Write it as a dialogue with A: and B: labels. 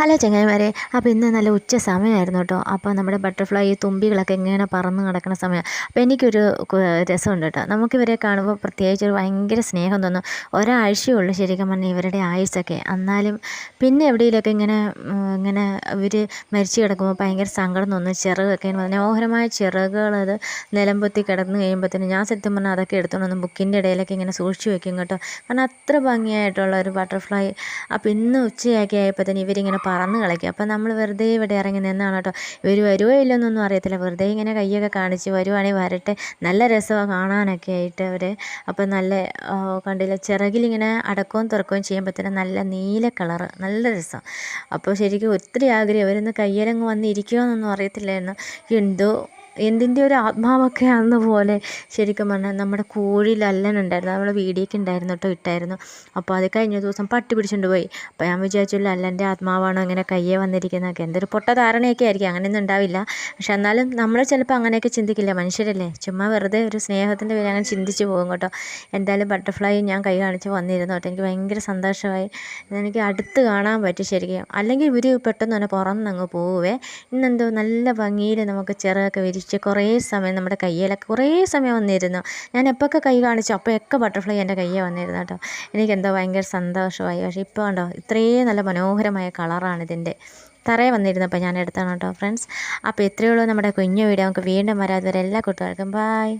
A: Hello ചങ്ങായിമാരെ അപ്പോൾ ഇന്ന് നല്ല ഉച്ച സമയമായിരുന്നു കേട്ടോ. അപ്പോൾ നമ്മുടെ ബട്ടർഫ്ലൈ ഈ തുമ്പികളൊക്കെ ഇങ്ങനെ പറന്ന് കിടക്കുന്ന സമയം. അപ്പോൾ എനിക്കൊരു രസമുണ്ട് കേട്ടോ. നമുക്കിവരെ കാണുമ്പോൾ പ്രത്യേകിച്ച് ഒരു ഭയങ്കര സ്നേഹം തോന്നും. ഒരാഴ്ചയേ ഉള്ളൂ ശരിക്കും പറഞ്ഞാൽ ഇവരുടെ ആയുസ്സൊക്കെ. എന്നാലും പിന്നെ എവിടെയെങ്കിലുമൊക്കെ ഇങ്ങനെ ഇങ്ങനെ ഇവർ മരിച്ചു കിടക്കുമ്പോൾ ഭയങ്കര സങ്കടം തോന്നും. ചിറകൊക്കെ മനോഹരമായ ചിറകുകൾ അത് നിലംപൊത്തി കിടന്ന് കഴിയുമ്പോഴത്തേനും ഞാൻ സത്യം പറഞ്ഞാൽ അതൊക്കെ എടുത്തുകൊണ്ടൊന്ന് ബുക്കിന്റെ ഇടയിലൊക്കെ ഇങ്ങനെ സൂക്ഷിച്ച് വെക്കും കേട്ടോ. കാരണം അത്ര ഭംഗിയായിട്ടുള്ള ഒരു ബട്ടർഫ്ലൈ. അപ്പോൾ ഇന്ന് ഉച്ചയാക്കി ആയപ്പോൾ തന്നെ ഇവരിങ്ങനെ പറന്ന് കളിക്കും. അപ്പോൾ നമ്മൾ വെറുതെ ഇവിടെ ഇറങ്ങി നിന്നാണ് കേട്ടോ. ഇവർ വരുമോ ഇല്ലെന്നൊന്നും അറിയത്തില്ല. വെറുതെ ഇങ്ങനെ കൈയൊക്കെ കാണിച്ച് വരുവാണെങ്കിൽ വരട്ടെ. നല്ല രസമാണ് കാണാനൊക്കെ ആയിട്ട് അവർ അപ്പോൾ നല്ല കണ്ടില്ല? ചിറകിലിങ്ങനെ അടക്കവും തുറക്കുകയും പറ്റുന്ന നല്ല നീല കളറ്. നല്ല രസം. അപ്പോൾ ശരിക്കും ഒത്തിരി ആഗ്രഹം. അവരൊന്ന് കയ്യിലങ്ങ് വന്നിരിക്കുമോയെന്നൊന്നും അറിയത്തില്ലായിരുന്നു. എന്തോ എന്തിന്റെ ഒരു ആത്മാവൊക്കെ ആണെന്ന പോലെ ശരിക്കും പറഞ്ഞാൽ നമ്മുടെ കോഴിയിൽ അല്ലനുണ്ടായിരുന്നു നമ്മുടെ വീഡിയോക്ക് ഉണ്ടായിരുന്നു കേട്ടോ ഇട്ടായിരുന്നു. അപ്പോൾ അത് കഴിഞ്ഞ ദിവസം പട്ടി പിടിച്ചുകൊണ്ട് പോയി. അപ്പോൾ ഞാൻ വിചാരിച്ചു അല്ലന്റെ ആത്മാവാണോ ഇങ്ങനെ കയ്യെ വന്നിരിക്കുന്നതൊക്കെ? എന്തൊരു പൊട്ട ധാരണയൊക്കെ ആയിരിക്കും. അങ്ങനെയൊന്നും ഉണ്ടാവില്ല. പക്ഷെ എന്നാലും നമ്മൾ ചിലപ്പോൾ അങ്ങനെയൊക്കെ ചിന്തിക്കില്ല. മനുഷ്യരല്ലേ? ചുമ്മാ വെറുതെ ഒരു സ്നേഹത്തിന്റെ പേര് അങ്ങനെ ചിന്തിച്ച് പോകും കേട്ടോ. എന്തായാലും ബട്ടർഫ്ലൈ ഞാൻ കൈ കാണിച്ച് വന്നിരുന്നു കേട്ടോ എനിക്ക് ഭയങ്കര സന്തോഷമായി. എനിക്ക് അടുത്ത് കാണാൻ പറ്റി ശരിക്കും. അല്ലെങ്കിൽ ഇവർ പെട്ടെന്ന് തന്നെ പുറന്നങ്ങ് പോവേ. ഇന്നെന്തോ നല്ല ഭംഗിയിൽ നമുക്ക് ചിറകൊക്കെ വിരിച്ച് കുറേ സമയം നമ്മുടെ കയ്യിലൊക്കെ കുറേ സമയം വന്നിരുന്നു. ഞാൻ എപ്പോഴൊക്കെ കൈ കാണിച്ചു അപ്പോഴൊക്കെ ബട്ടർഫ്ലൈ എന്റെ കയ്യെ വന്നിരുന്നു കേട്ടോ. എനിക്കെന്തോ ഭയങ്കര സന്തോഷമായി. പക്ഷേ ഇപ്പോൾ കണ്ടോ ഇത്രയും നല്ല മനോഹരമായ കളറാണ് ഇതിന്റെ. തറയെ വന്നിരുന്നപ്പോൾ ഞാൻ എടുത്താണ് കേട്ടോ ഫ്രണ്ട്സ്. അപ്പോൾ ഇത്രയേ ഉള്ളൂ നമ്മുടെ കുഞ്ഞു വീഡിയോ. നമുക്ക് വീണ്ടും വരാതെ എല്ലാ കൂട്ടുകാർക്കും ബായ്.